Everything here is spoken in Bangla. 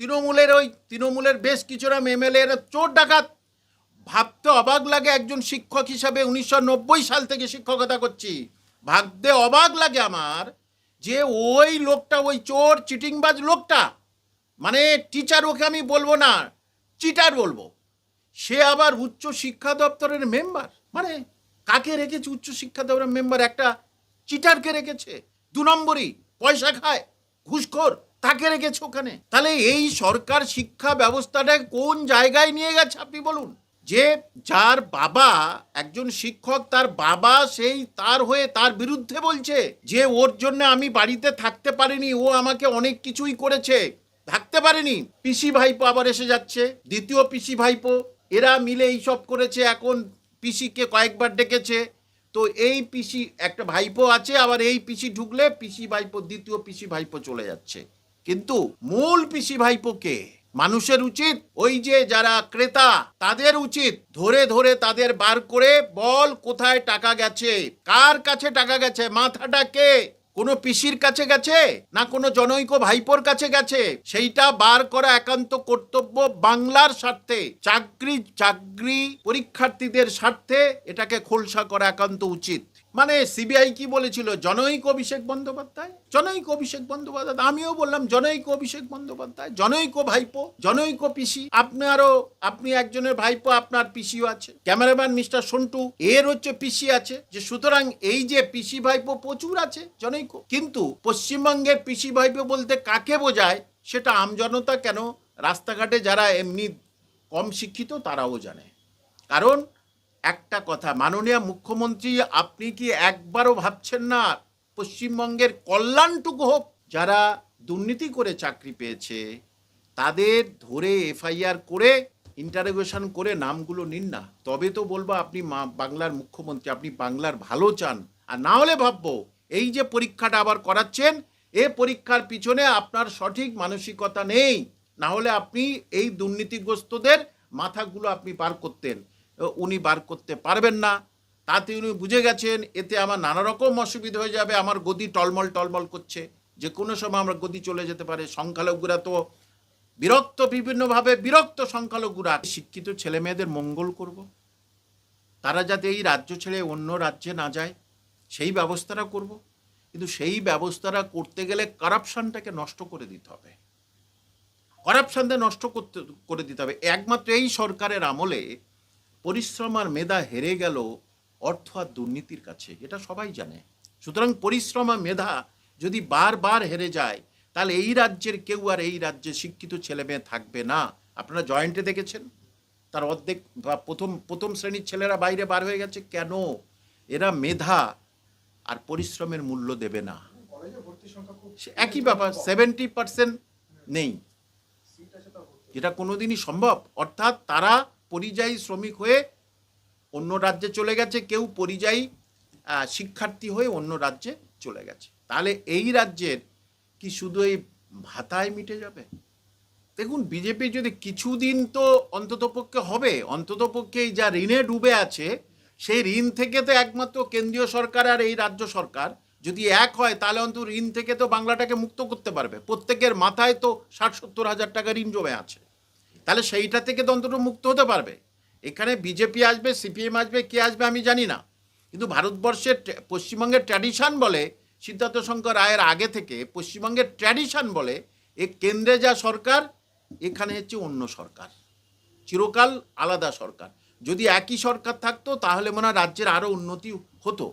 তৃণমূলের ওই তৃণমূলের বেশ কিছুরা এমএলএ এরা চোর ডাকাত। ভাবতে অবাক লাগে একজন শিক্ষক হিসাবে উনিশশো নব্বই সাল থেকে শিক্ষকতা করছি। ভাবতে অবাক লাগে আমার যে ওই লোকটা, ওই চোর, চিটিংবাজ লোকটা মানে টিচার ওকে আমি বলব না চিটার বলব। সে আবার উচ্চ শিক্ষা দপ্তরের মেম্বার মানে কাকে রেখেছে উচ্চ শিক্ষা দপ্তরের মেম্বার একটা চিটারকে রেখেছে। দু নম্বরই, পয়সা খায়, ঘুষখোর। তাকে রেখেছে ওখানে। তাহলে এই সরকার শিক্ষা ব্যবস্থাটা কোন জায়গায় নিয়ে গেছে আপনি বলুন? যে যার বাবা, একজন শিক্ষক, তার বাবা সেই তার হয়ে তার বিরুদ্ধে বলছে যে ওর জন্য আমি বাড়িতে থাকতে পারিনি, ও আমাকে অনেক কিছুই করেছে। থাকতে পারেনি, পিসি ভাইপো আবার এসে যাচ্ছে, দ্বিতীয় পিসি ভাইপো, এরা মিলে এইসব করেছে, এখন পিসিকে কয়েকবার ডেকেছে। তো এই পিসি, একটা ভাইপো আছে, আবার এই পিসি ঢুকলে পিসি ভাইপো, দ্বিতীয় পিসি ভাইপো চলে যাচ্ছে। কিন্তু মূল পিসি ভাইপোকে মানুষের উচিত, ওই যে যারা ক্রেতা, তাদের উচিত ধরে ধরে তাদের বার করে বল কোথায় টাকা গেছে, কার কাছে টাকা গেছে, মাথাটা কে, কোনো পিসির কাছে গেছে, না কোনো জনৈক ভাইপোর কাছে গেছে, সেইটা বার করা একান্ত কর্তব্য বাংলার স্বার্থে, চাকরি চাকরি পরীক্ষার্থীদের স্বার্থে এটাকে খোলসা করা একান্ত উচিত। মানে সিবিআই কি বলেছিল? জনৈক অভিষেক বন্দ্যোপাধ্যায়? জনৈক অভিষেক বন্দ্যোপাধ্যায়, আমিও বললাম জনৈক অভিষেক বন্দ্যোপাধ্যায়, জনৈক ভাইপো, জনৈক পিসি আপনারও আপনি একজনের ভাইপো, আপনার পিসিও আছে। ক্যামেরাম্যান মিস্টার সন্টু, এর হচ্ছে পিসি আছে, যে সুতরাং এই যে পিসি ভাইপো প্রচুর আছে, জনৈক। কিন্তু পশ্চিমবঙ্গের পিসি ভাইপো বলতে কাকে বোঝায়, সেটা আমজনতা কেন? রাস্তাঘাটে যারা এমনি কম শিক্ষিত, তারাও জানে। কারণ একটা কথা, মাননীয় মুখ্যমন্ত্রী, আপনি কি একবারও ভাবছেন না পশ্চিমবঙ্গের কল্যাণটুকু হোক? যারা দুর্নীতি করে চাকরি পেয়েছে, তাদের ধরে এফআইআর করে ইন্টারোগেশন করে নামগুলো নিন না। তবে তো বলব, আপনি বাংলার মুখ্যমন্ত্রী, আপনি বাংলার ভালো চান। আর না হলে ভাববো, এই যে পরীক্ষাটা আবার করাচ্ছেন, এ পরীক্ষার পিছনে আপনার সঠিক মানসিকতা নেই। না হলে আপনি এই দুর্নীতিগ্রস্তদের মাথাগুলো আপনি পার করতেন। উনি বার করতে পারবেন না। তাতে উনি বুঝে গেছেন, এতে আমার নানা রকম অসুবিধা হয়ে যাবে, আমার গদি টলমল টলমল করছে। যে কোনো সময় আমরা গদি চলে যেতে পারে, সংখ্যালঘুরা তো বিরক্ত, বিভিন্নভাবে বিরক্ত সংখ্যালঘুরা। শিক্ষিত ছেলে মেয়েদের মঙ্গল করব। তারা যাতে এই রাজ্য ছেড়ে অন্য রাজ্যে না যায়, সেই ব্যবস্থাটা করব। কিন্তু সেই ব্যবস্থাটা করতে গেলে কারাপশনটাকে নষ্ট করে দিতে হবে। করাপশনটা নষ্ট করতে, করে দিতে হবে। একমাত্র এই সরকারের আমলে পরিশ্রম আর মেধা হেরে গেল অর্থ আর দুর্নীতির কাছে, এটা সবাই জানে। সুতরাং পরিশ্রম আর মেধা যদি বারবার হেরে যায়, তাহলে এই রাজ্যের কেউ আর এই রাজ্যে শিক্ষিত ছেলে মেয়ে থাকবে না। আপনারা জয়েন্টে দেখেছেন? তার অর্ধেক বা প্রথম প্রথম শ্রেণির ছেলেরা বাইরে বার হয়ে গেছে। কেন? এরা মেধা আর পরিশ্রমের মূল্য দেবে না। একই ব্যাপার, সেভেন্টি পার্সেন্ট নেই। যেটা কোনোদিনই সম্ভব। অর্থাৎ তারা পরিযায়ী শ্রমিক হয়ে অন্য রাজ্যে চলে গেছে, কেউ পরিযায়ী শিক্ষার্থী হয়ে অন্য রাজ্যে চলে গেছে। তাহলে এই রাজ্যের কি শুধু এই ভাতায় মিটে যাবে? দেখুন বিজেপি যদি কিছুদিন তো অন্ততপক্ষে হবে অন্ততপক্ষে এই যা ঋণে ডুবে আছে, সেই ঋণ থেকে তো একমাত্র কেন্দ্রীয় সরকার আর এই রাজ্য সরকার। যদি এক হয়, তাহলে অন্তত ঋণ থেকে তো বাংলাটাকে মুক্ত করতে পারবে। প্রত্যেকের মাথায় তো ষাট সত্তর হাজার টাকা ঋণ জমে আছে। তাহলে সেইটা থেকে তো অন্তত মুক্ত হতে পারবে। এখানে বিজেপি আসবে, সিপিএম আসবে, কে আসবে আমি জানি না। কিন্তু ভারতবর্ষের পশ্চিমবঙ্গের ট্র্যাডিশন বলে, সিদ্ধার্থ শঙ্কর রায়ের আগে থেকে পশ্চিমবঙ্গের ট্র্যাডিশন বলে, এ কেন্দ্রে যা সরকার, এখানে হচ্ছে অন্য সরকার। চিরকাল আলাদা সরকার। যদি একই সরকার থাকতো, তাহলে মনে হয় রাজ্যের আরও উন্নতি হতো।